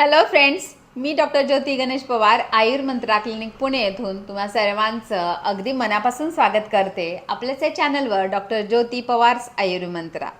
Hello friends मी doctor Jyoti Ganesh Pawar Ayurmantra clinic Pune येथून तुम्हा सर्वांचं अगदी मनापासून स्वागत करते आपल्याच या चॅनलवर डॉक्टर ज्योती पवार्स आयुर्मंत्रा.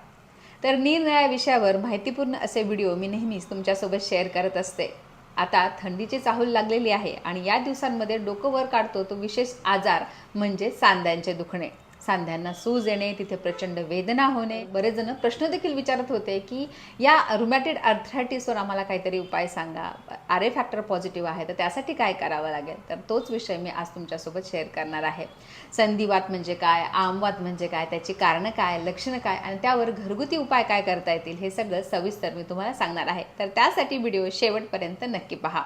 तर निरनिळ्या विषयावर माहितीपूर्ण असे व्हिडिओ मी नेहमीच तुमच्यासोबत शेअर करत असते. आता थंडीची चाहूल लागलेली आहे आणि या दिवसांमध्ये डोकं वर काढतो तो विशेष आजार म्हणजे सांध्यांचे दुखणे. सांध्यांना सूज येणे तिथे प्रचंड वेदना होणे. बरेच जण प्रश्न देखील विचारत होते की या रुमॅटेड अर्थरायटिसवर आम्हाला काहीतरी उपाय सांगा. आर ए फॅक्टर पॉझिटिव्ह आहे तर त्यासाठी काय करावं लागेल? तर तोच विषय मी आज तुमच्यासोबत शेअर करणार आहे. संधिवात म्हणजे काय? आमवात म्हणजे काय? त्याची कारणं काय? लक्षणं काय? आणि त्यावर घरगुती उपाय काय करता येतील? हे सगळं सविस्तर मी तुम्हाला सांगणार आहे. तर त्यासाठी व्हिडिओ शेवटपर्यंत नक्की पहा.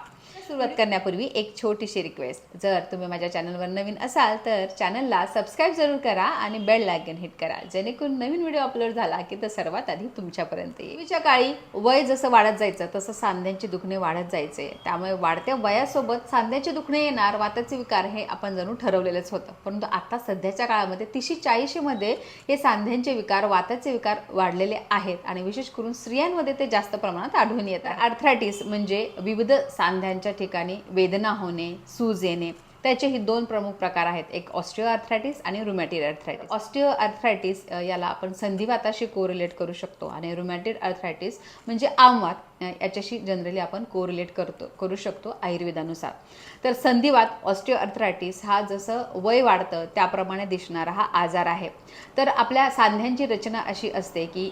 सुरुवात करण्यापूर्वी एक छोटीशी रिक्वेस्ट जर तुम्ही माझ्या चॅनलवर नवीन असाल तर चॅनलला सबस्क्राईब जरूर करा आणि बेल लायकन हिट करा. जेणेकरून नवीन व्हिडिओ अपलोड झाला की तो सर्वात आधी तुमच्यापर्यंत येईल. पूर्वीच्या काळी वय जसं वाढत जायचं तसं सांध्यांची दुखणे वाढत जायचे. त्यामुळे वाढत्या वयासोबत सांध्याचे दुखणे येणार वाताचे विकार हे आपण जणू ठरवलेलंच होतं. परंतु आता सध्याच्या काळामध्ये तीसशे चाळीशीमध्ये हे सांध्यांचे विकार वाताचे विकार वाढलेले आहेत आणि विशेष करून स्त्रियांमध्ये ते जास्त प्रमाणात आढळून येतात आर्थरायटिस म्हणजे विविध सांध्यांच्या ठिकाणी वेदना होणे सूज येणे त्याचे ही दोन प्रमुख प्रकार आहेत. एक ऑस्टिओ आर्थरायटिस आणि रुमॅटिड आर्थरायटिस ऑस्टिओ आर्थरायटिस याला आपण संधिवाताशी कोरिलेट करू शकतो. आणि रुमॅटिड आर्थरायटिस म्हणजे आमवात. याच्याशी जनरली आपण कोरिलेट करतो करू शकतो आयुर्वेदानुसार. तर संधिवात ऑस्टिओअर्थरायटिस हा जसं वय वाढतं त्याप्रमाणे दिसणारा हा आजार आहे. तर आपल्या सांध्यांची रचना अशी असते की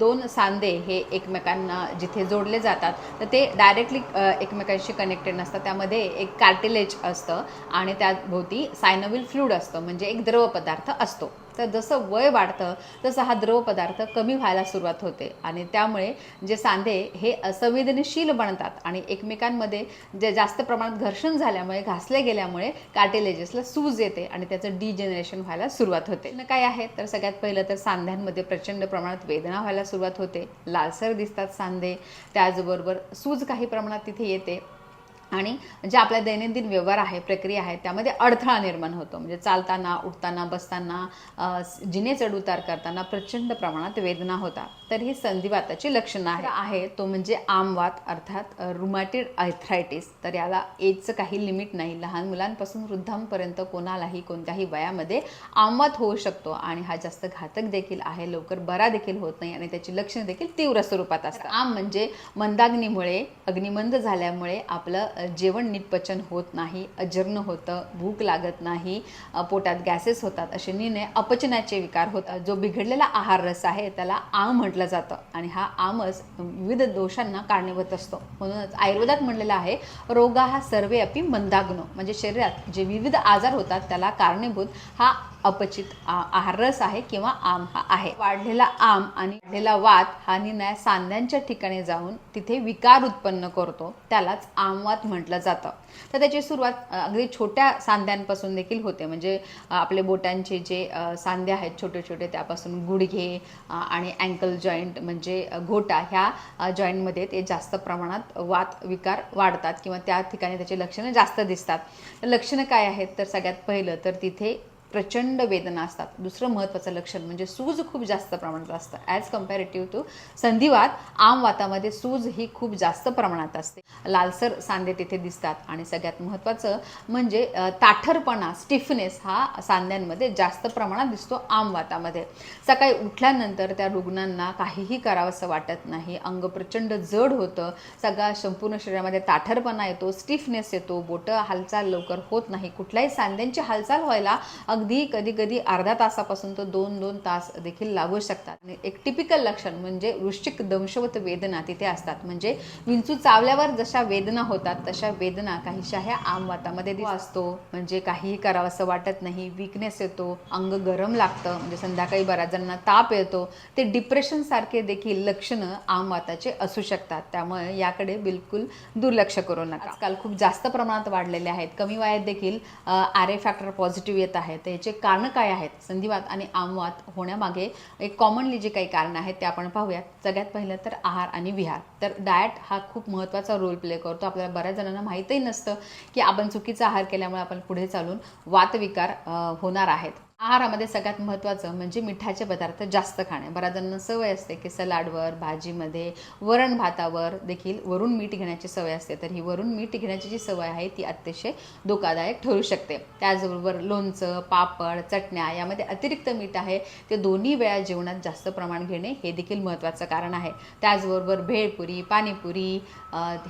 दोन सांधे हे एकमेकांना जिथे जोडले जातात तर ते डायरेक्टली एकमेकांशी कनेक्टेड नसतात. त्यामध्ये एक कार्टिलेज असतं आणि त्याभोवती सायनोविल फ्लूड असतं म्हणजे एक द्रव पदार्थ असतो. तर जसं वय वाढतं तसं हा द्रव पदार्थ कमी व्हायला सुरुवात होते. आणि त्यामुळे जे सांधे हे असंवेदनशील बनतात आणि एकमेकांमध्ये जे जास्त प्रमाणात घर्षण झाल्यामुळे घासले गेल्यामुळे कार्टिलेजेसला सूज येते आणि त्याचं डिजेनरेशन व्हायला सुरुवात होते. न काय आहे तर सगळ्यात पहिलं तर सांध्यांमध्ये प्रचंड प्रमाणात वेदना व्हायला सुरुवात होते. लालसर दिसतात सांधे त्याचबरोबर सूज काही प्रमाणात तिथे येते. आणि जे आपल्या दैनंदिन व्यवहार आहे प्रक्रिया आहे त्यामध्ये अडथळा निर्माण होतो. म्हणजे चालताना उठताना बसताना जिने चढउतार करताना प्रचंड प्रमाणात वेदना होतात. तर ही संधिवाताची लक्षणं आहे. आहे. तो म्हणजे आमवात अर्थात रुमॅटिड आर्थरायटिस तर याला एजचं काही लिमिट नाही. लहान मुलांपासून वृद्धांपर्यंत कोणालाही कोणत्याही वयामध्ये आमवात होऊ शकतो. आणि हा जास्त घातक देखील आहे. लवकर बरा देखील होत नाही आणि त्याची लक्षणं देखील तीव्र स्वरूपात असतात. आम म्हणजे मंदाग्नीमुळे अग्निमंद झाल्यामुळे आपलं जेवण नीट पचन होत नाही अजीर्ण होतं भूक लागत नाही पोटात गॅसेस होतात असे निर्णय अपचनाचे विकार होतात जो बिघडलेला आहार रस आहे त्याला आम म्हटलं जातं. आणि हा आमच विविध दोषांना कारणीभूत असतो. म्हणूनच आयुर्वेदात म्हणलेला आहे रोगा हा सर्वे अपि मंदाग्नो. म्हणजे शरीरात जे विविध आजार होतात त्याला कारणीभूत हा अपचित आहारस आहार रस आहे किंवा आम हा आहे. वाढलेला आम आणि वाढलेला वात हा निर्णय सांध्यांच्या ठिकाणी जाऊन तिथे विकार उत्पन्न करतो. त्यालाच आमवात म्हटलं जातं. तर त्याची सुरुवात अगदी छोट्या सांध्यांपासून देखील होते. म्हणजे आपले बोटांचे जे सांधे आहेत छोटे छोटे त्यापासून गुडघे आणि अँकल जॉईंट म्हणजे घोटा ह्या जॉईंटमध्ये ते जास्त प्रमाणात वात विकार वाढतात किंवा त्या ठिकाणी त्याची लक्षणं जास्त दिसतात. तर लक्षणं काय आहेत? तर सगळ्यात पहिलं तर तिथे प्रचंड वेदना असतात. दुसरं महत्त्वाचं लक्षण म्हणजे सूज खूप जास्त प्रमाणात असतं. ॲज कम्पॅरेटिव्ह टू संधिवात आम वातामध्ये सूज ही खूप जास्त प्रमाणात असते. लालसर सांधे तिथे दिसतात आणि सगळ्यात महत्त्वाचं म्हणजे ताठरपणा स्टिफनेस हा सांध्यांमध्ये जास्त प्रमाणात दिसतो आम वातामध्ये. सकाळी उठल्यानंतर त्या रुग्णांना काहीही करावंसं वाटत नाही. अंग प्रचंड जड होतं. सगळा संपूर्ण शरीरामध्ये ताठरपणा येतो स्टिफनेस येतो बोटं हालचाल लवकर होत नाही. कुठल्याही सांध्यांची हालचाल व्हायला अगदी कधी कधी अर्धा तासापासून तर दोन दोन तास देखील लागू शकतात. आणि एक टिपिकल लक्षण म्हणजे वृश्चिक दंशवत वेदना तिथे असतात. म्हणजे विंचू चावल्यावर जशा वेदना होतात तशा वेदना काहीशा ह्या आमवातामध्ये असतो. म्हणजे काहीही करावंसं वाटत नाही विकनेस येतो अंग गरम लागतं म्हणजे संध्याकाळी बऱ्याच जणांना ताप येतो. ते डिप्रेशन सारखे देखील लक्षणं आमवाताचे असू शकतात. त्यामुळे याकडे बिलकुल दुर्लक्ष करू नका. आजकाल खूप जास्त प्रमाणात वाढलेले आहेत. कमी वयात देखील आर ए फॅक्टर पॉझिटिव्ह येत आहेत तर याचे कारणं काय आहेत? संधिवात आणि आमवात होण्यामागे एक कॉमनली जे काही कारणं आहेत ते आपण पाहूयात. सगळ्यात पहिलं तर आहार आणि विहार. तर डाएट हा खूप महत्त्वाचा रोल प्ले करतो. आपल्याला बऱ्याच जणांना माहीतही नसतं की आपण चुकीचा आहार केल्यामुळे आपण पुढे चालून वातविकार होणार आहेत. आहारामध्ये सगळ्यात महत्त्वाचं म्हणजे मिठाचे पदार्थ जास्त खाणे. बऱ्याच जणांना सवय असते की सलाडवर भाजीमध्ये वरण भातावर देखील वरून मीठ घेण्याची सवय असते. तर ही वरून मीठ घेण्याची जी सवय आहे ती अतिशय धोकादायक ठरू शकते. त्याचबरोबर लोणचं पापड चटण्या यामध्ये अतिरिक्त मीठ आहे. ते दोन्ही वेळा जेवणात जास्त प्रमाण घेणे हे देखील महत्त्वाचं कारण आहे. त्याचबरोबर भेळपुरी पाणीपुरी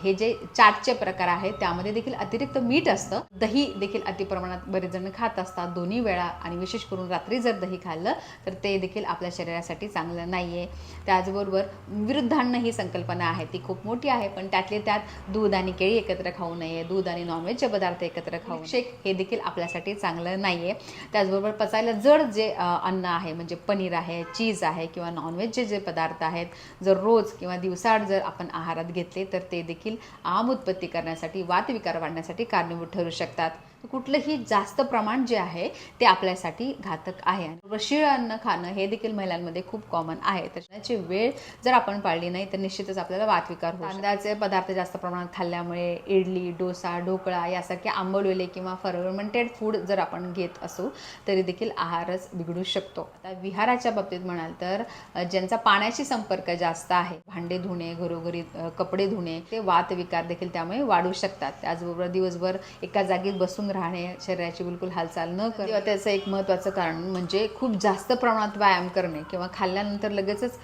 हे जे चाटचे प्रकार आहेत त्यामध्ये देखील अतिरिक्त मीठ असतं. दही देखील अतिप्रमाणात बरेच जण खात असतात दोन्ही वेळा आणि विशेष करून रात्री जर दही खाल्लं तर ते देखील आपल्या शरीरासाठी चांगलं नाही आहे त्याचबरोबर विरुद्धान्न ही संकल्पना आहे ती खूप मोठी आहे पण त्यातले त्यात दूध आणि केळी एकत्र खाऊ नये दूध आणि नॉनव्हेजचे पदार्थ एकत्र खाऊ शेक हे देखील आपल्यासाठी चांगलं नाही आहे त्याचबरोबर पचायला जड जे अन्न आहे म्हणजे पनीर आहे चीज आहे किंवा नॉनव्हेजचे जे पदार्थ आहेत जर रोज किंवा दिवसाआड जर आपण आहारात घेतले तर ते देखील आम उत्पत्ती करण्यासाठी वातविकार वाढण्यासाठी कारणीभूत ठरू शकतात. कुठलंही जास्त प्रमाण जे आहे ते आपल्यासाठी घातक आहे. शिळ अन्न खाणं हे देखील महिलांमध्ये खूप कॉमन आहे. तर त्याची वेळ जर आपण पाळली नाही तर निश्चितच आपल्याला वातविकार होऊ तांदळाचे पदार्थ जास्त प्रमाणात खाल्ल्यामुळे इडली डोसा ढोकळा यासारखे आंबवलेले किंवा फर्मेंटेड फूड जर आपण घेत असू तरी देखील आहारच बिघडू शकतो. आता विहाराच्या बाबतीत म्हणाल तर ज्यांचा पाण्याशी संपर्क जास्त आहे भांडे धुणे घरोघरी कपडे धुणे ते वातविकार देखील त्यामुळे वाढू शकतात. त्याचबरोबर दिवसभर एका जागी बसून राहणे शरीराची बिलकुल हालचाल न करणे. किंवा त्याचं एक महत्त्वाचं कारण म्हणजे खूप जास्त प्रमाणात व्यायाम करणे किंवा खाल्ल्यानंतर लगेचच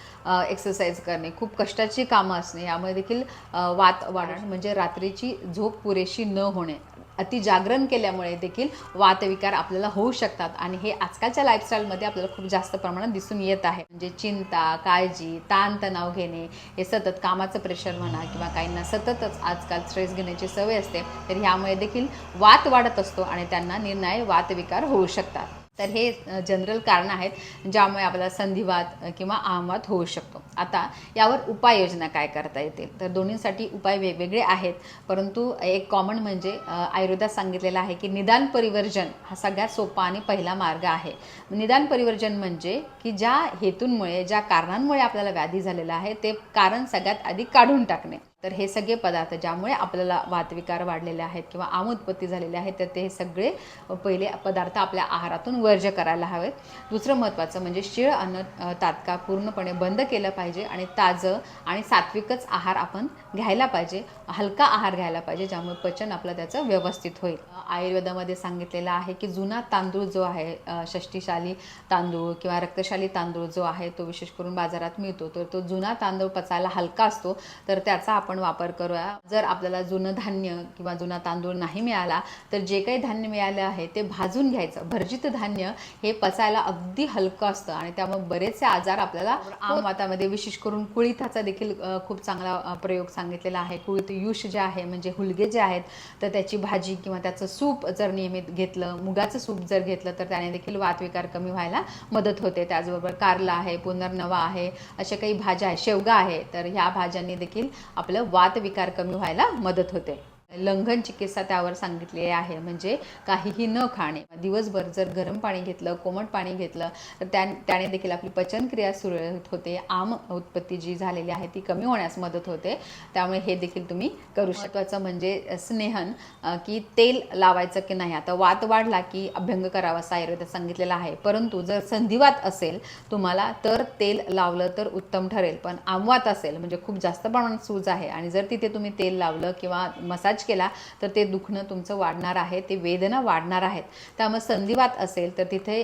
एक्सरसाइज करणे खूप कष्टाची कामं असणे यामुळे देखील वात वाढणे म्हणजे रात्रीची झोप पुरेशी न होणे. अति जागरण केल्यामुळे देखील वातविकार आपल्याला होऊ शकतात. आणि हे आजकालच्या लाईफस्टाईलमध्ये आपल्याला खूप जास्त प्रमाणात दिसून येत आहे. म्हणजे चिंता काळजी ताणतणाव घेणे हे सतत कामाचं प्रेशर म्हणा किंवा काहींना सततच आजकाल स्ट्रेस घेण्याची सवय असते तर ह्यामुळे देखील वात वाढत असतो आणि त्यांना निर्णय वातविकार होऊ शकतात. तर हे जनरल कारण आहेत ज्यामुळे आपल्याला संधिवात किंवा आमवात होऊ शकतो. आता यावर उपाययोजना काय करता येते? तर दोन्हीसाठी उपाय वेगवेगळे आहेत परंतु एक कॉमन म्हणजे आयुर्वेदात सांगितलेलं आहे की निदान परिवर्जन हा सगळ्यात सोपा आणि पहिला मार्ग आहे. निदान परिवर्जन म्हणजे की ज्या हेतूंमुळे ज्या कारणांमुळे आपल्याला व्याधी झालेला आहे ते कारण सगळ्यात आधी काढून टाकणे. तर हे सगळे पदार्थ ज्यामुळे आपल्याला वातविकार वाढलेले आहेत किंवा आमोत्पत्ती झालेले झालेली आहे तर ते सगळे पहिले पदार्थ आपल्या आहारातून वर्ज्य करायला हवेत. दुसरं महत्त्वाचं म्हणजे शिळ अन्न तात्काळ पूर्णपणे बंद केलं पाहिजे आणि ताजं आणि सात्विकच आहार आपण घ्यायला पाहिजे हलका आहार घ्यायला पाहिजे ज्यामुळे पचन आपलं त्याचं व्यवस्थित होईल. आयुर्वेदामध्ये सांगितलेलं आहे की जुना तांदूळ जो आहे षष्टीशाली तांदूळ किंवा रक्तशाली तांदूळ जो आहे तो विशेष करून बाजारात मिळतो. तर तो जुना तांदूळ पचायला हलका असतो तर त्याचा आपण वापर करूया. जर आपल्याला जुनं धान्य किंवा जुना तांदूळ नाही मिळाला तर जे काही धान्य मिळालं आहे ते भाजून घ्यायचं. भरजित धान्य हे पचायला अगदी हलकं असतं आणि त्यामुळे बरेचसे आजार आपल्याला आम वातामध्ये विशेष करून कुळिथाचा देखील खूप चांगला प्रयोग सांगितलेला आहे. कुळिथ युष जे आहे म्हणजे हुलगे जे आहेत तर त्याची भाजी किंवा त्याचं सूप जर नियमित घेतलं मुगाचं सूप जर घेतलं तर त्याने देखील वातविकार कमी व्हायला मदत होते. त्याचबरोबर कारला आहे पुनर्नवा आहे अशा काही भाज्या आहे शेवगा आहे तर ह्या भाज्यांनी देखील आपलं वातविकार कमी व्हायला मदत होते. लंघन चिकित्सा त्यावर सांगितलेली आहे. म्हणजे काहीही न खाणे. दिवसभर जर गरम पाणी घेतलं कोमट पाणी घेतलं तर त्या त्याने देखील आपली पचनक्रिया सुरळीत होते आम उत्पत्ती जी झालेली आहे ती कमी होण्यास मदत होते. त्यामुळे हे देखील तुम्ही करू महत्त्वाचं म्हणजे स्नेहन की तेल लावायचं की नाही. आता वात वाढला की अभ्यंग करावा असं आयुर्वेदात सांगितलेलं आहे. परंतु जर संधिवात असेल तुम्हाला तर तेल लावलं तर उत्तम ठरेल. पण आमवात असेल म्हणजे खूप जास्त प्रमाणात सूज आहे. आणि जर तिथे तुम्ही तेल लावलं किंवा मसाज केला तर ते दुखणं तुमचं वाढणार आहे ते वेदना वाढणार आहेत. त्यामुळे संधिवात असेल तर तिथे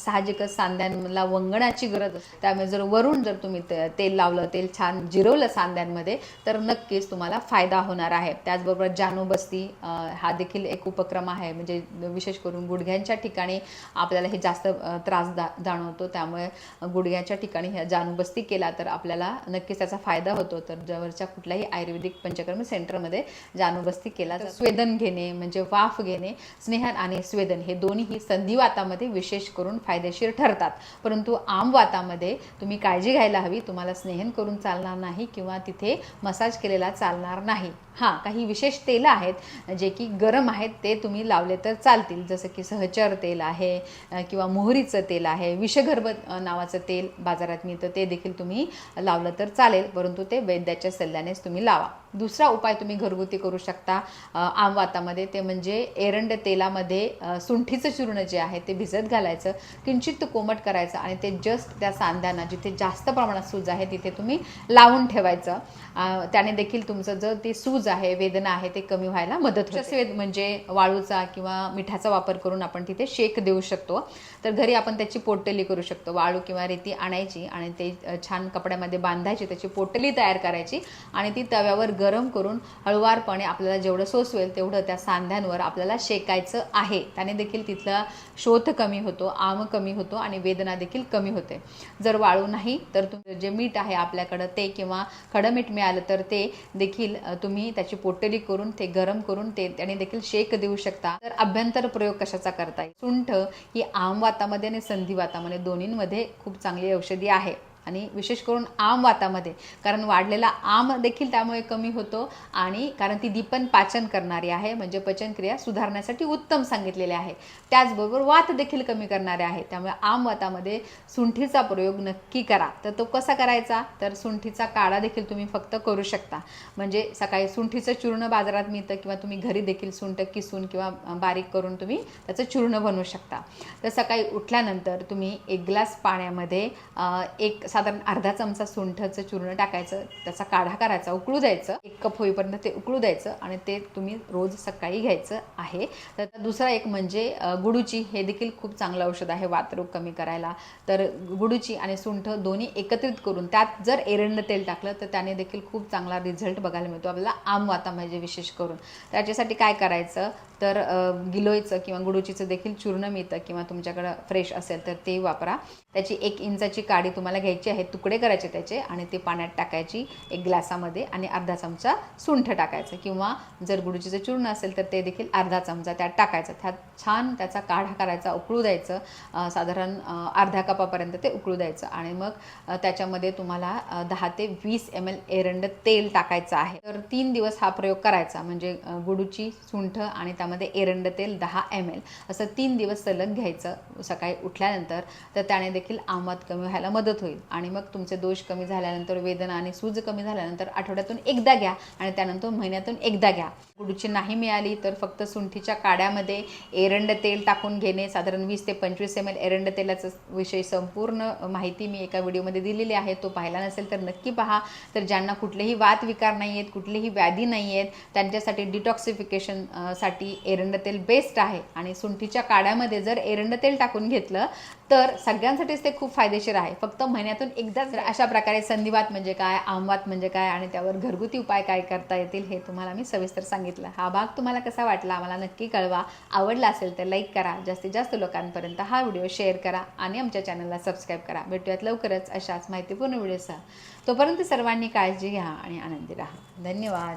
साहजिकच सांध्यांना वंगणाची गरज त्यामुळे जर वरून जर तुम्ही तेल लावलं तेल छान जिरवलं सांध्यांमध्ये तर नक्कीच तुम्हाला फायदा होणार आहे. त्याचबरोबर जानोबस्ती हा देखील एक उपक्रम आहे. म्हणजे विशेष करून गुडघ्यांच्या ठिकाणी आपल्याला हे जास्त त्रास दा जाणवतो. त्यामुळे गुडघ्याच्या ठिकाणी ह्या जानूबस्ती केला तर आपल्याला नक्कीच त्याचा फायदा होतो. तर जवळच्या कुठल्याही आयुर्वेदिक पंचकर्म सेंटरमध्ये जानूबस्ती केला तर स्वेदन घेणे म्हणजे वाफ घेणे स्नेहन आणि स्वेदन हे दोन्ही संधिवातामध्ये विशेष करून फायदेशीर ठरतात. परंतु आमवातामध्ये तुम्ही काळजी घ्यायला हवी. तुम्हाला स्नेहन करून चालणार नाही किंवा तिथे मसाज केलेला चालणार नाही. हां काही विशेष तेलं आहेत जे की गरम आहेत ते तुम्ही लावले तर चालतील. जसं की सहचर तेल आहे किंवा मोहरीचं तेल आहे विषगर्भ नावाचं तेल बाजारात मिळतं ते देखील तुम्ही लावलं तर चालेल परंतु ते वैद्याच्या सल्ल्यानेच तुम्ही लावा. दुसरा उपाय तुम्ही घरगुती करू शकता आमवातामध्ये ते म्हणजे एरंड तेलामध्ये सुंठीचं चूर्ण जे आहे ते भिजत घालायचं किंचित कोमट करायचं आणि ते जस्ट त्या सांध्यांना जिथे जास्त प्रमाणात सूज आहे तिथे तुम्ही लावून ठेवायचं. त्याने देखील तुमचं जर ती सूज आहे वेदना आहे ते कमी व्हायला मदत होते. वेद म्हणजे वाळूचा किंवा मिठाचा वापर करून आपण तिथे शेक देऊ शकतो. तर घरी आपण त्याची पोटली करू शकतो. वाळू किंवा रेती आणायची आणि ते छान कपड्यामध्ये बांधायची त्याची पोटली तयार करायची आणि ती तव्यावर गरम करून हळुवारपणे आपल्याला जेवढं सोसवेल तेवढं त्या सांध्यांवर आपल्याला शेकायचं आहे. त्याने देखील तिथला शोथ कमी होतो आम कमी होतो आणि वेदना देखील कमी होते. जर वाळू नाही तर तुम जे मीठ आहे आपल्याकडं ते किंवा खडं मीठ मिळालं तर ते देखील तुम्ही तुम्ही त्याची पोटली करून ते गरम करून ते त्याने देखील शेक देऊ शकता. तर अभ्यंतर प्रयोग कशाचा करता येईल? सुंठ ही आम वातामध्ये आणि संधी वातामध्ये दोन्हींमध्ये खूप चांगली औषधी आहे. आणि विशेष करून आम वातामध्ये. कारण वाढलेला आम देखील त्यामुळे कमी होतो आणि कारण ती दीपन पाचन करणारी आहे. म्हणजे पचनक्रिया सुधारण्यासाठी उत्तम सांगितलेले आहे. त्याचबरोबर वात देखील कमी करणारे आहे. त्यामुळे आम वातामध्ये सुंठीचा प्रयोग नक्की करा. तर तो कसा करायचा? तर सुंठीचा काढा देखील तुम्ही फक्त करू शकता. म्हणजे सकाळी सुंठीचं चूर्ण बाजारात मिळतं किंवा तुम्ही घरी देखील सुंठ किसून किंवा बारीक करून तुम्ही त्याचं चूर्ण बनवू शकता. तर सकाळी उठल्यानंतर तुम्ही एक ग्लास पाण्यामध्ये एक साधारण अर्धा चमचा सुंठचं चूर्ण टाकायचं त्याचा काढा करायचा उकळू द्यायचं. एक कप होईपर्यंत ते उकळू द्यायचं आणि ते तुम्ही रोज सकाळी घ्यायचं आहे. तर दुसरा एक म्हणजे गुडूची. हे देखील खूप चांगलं औषध आहे वातरोग कमी करायला. तर गुडूची आणि सुंठ दोन्ही एकत्रित करून त्यात जर एरंड तेल टाकलं तर त्याने देखील खूप चांगला रिझल्ट बघायला मिळतो. आपल्याला आम वाता म्हणजे विशेष करून. त्याच्यासाठी काय करायचं? तर गिलोयचं किंवा गुडूचीचं देखील चूर्ण मिळतं किंवा तुमच्याकडं फ्रेश असेल तर ते वापरा. त्याची एक इंचाची काडी तुम्हाला घ्यायची आहे तुकडे करायचे त्याचे आणि ते पाण्यात टाकायची एक ग्लासामध्ये आणि अर्धा चमचा सुंठ टाकायचं. किंवा जर गुडूचीचं चूर्ण असेल तर ते देखील अर्धा चमचा त्यात टाकायचं. त्यात छान त्याचा काढा करायचा उकळू द्यायचं. साधारण अर्ध्या कपापर्यंत ते उकळू द्यायचं. आणि मग त्याच्यामध्ये तुम्हाला दहा ते वीस एम एल एरंड तेल टाकायचं आहे. तर तीन दिवस हा प्रयोग करायचा. म्हणजे गुडूची सुंठ आणि त्यामध्ये एरंड तेल दहा एम एल असं तीन दिवस सलग घ्यायचं सकाळी उठल्यानंतर. तर त्याने देखील आमात कमी व्हायला मदत होईल. आणि मग तुमचे दोष कमी झाल्यानंतर वेदना आणि सूज कमी झाल्यानंतर आठवड्यातून एकदा घ्या आणि त्यानंतर महिन्यातून एकदा घ्या. गुडूची नाही मिळाली तर फक्त सुंठीच्या काड्यामध्ये एरंड तेल टाकून घेणे साधारण वीस ते पंचवीस एम एल एरंड तेलाचं विषयी संपूर्ण माहिती मी एका व्हिडिओमध्ये दिलेली आहे. तो पाहिला नसेल तर नक्की पहा. तर ज्यांना कुठलेही वात विकार नाही आहेत कुठलीही व्याधी नाही आहेत त्यांच्यासाठी डिटॉक्सिफिकेशनसाठी एरंड तेल बेस्ट आहे. आणि सुंठीच्या काड्यामध्ये जर एरंड तेल टाकून घेतलं तर सगळ्यांसाठीच ते खूप फायदेशीर आहे. फक्त महिन्यात महिन्यातून एकदाच अशा प्रकारे संधिवात म्हणजे काय आमवात म्हणजे काय आणि त्यावर घरगुती उपाय काय करता येतील हे तुम्हाला मी सविस्तर सांगितलं. हा भाग तुम्हाला कसा वाटला आम्हाला नक्की कळवा. आवडला असेल तर लाईक करा. जास्तीत जास्त लोकांपर्यंत हा व्हिडिओ शेअर करा आणि आमच्या चॅनलला सबस्क्राईब करा. भेटूयात लवकरच अशाच माहितीपूर्ण व्हिडिओसह. तोपर्यंत सर्वांनी काळजी घ्या आणि आनंदी राहा. धन्यवाद.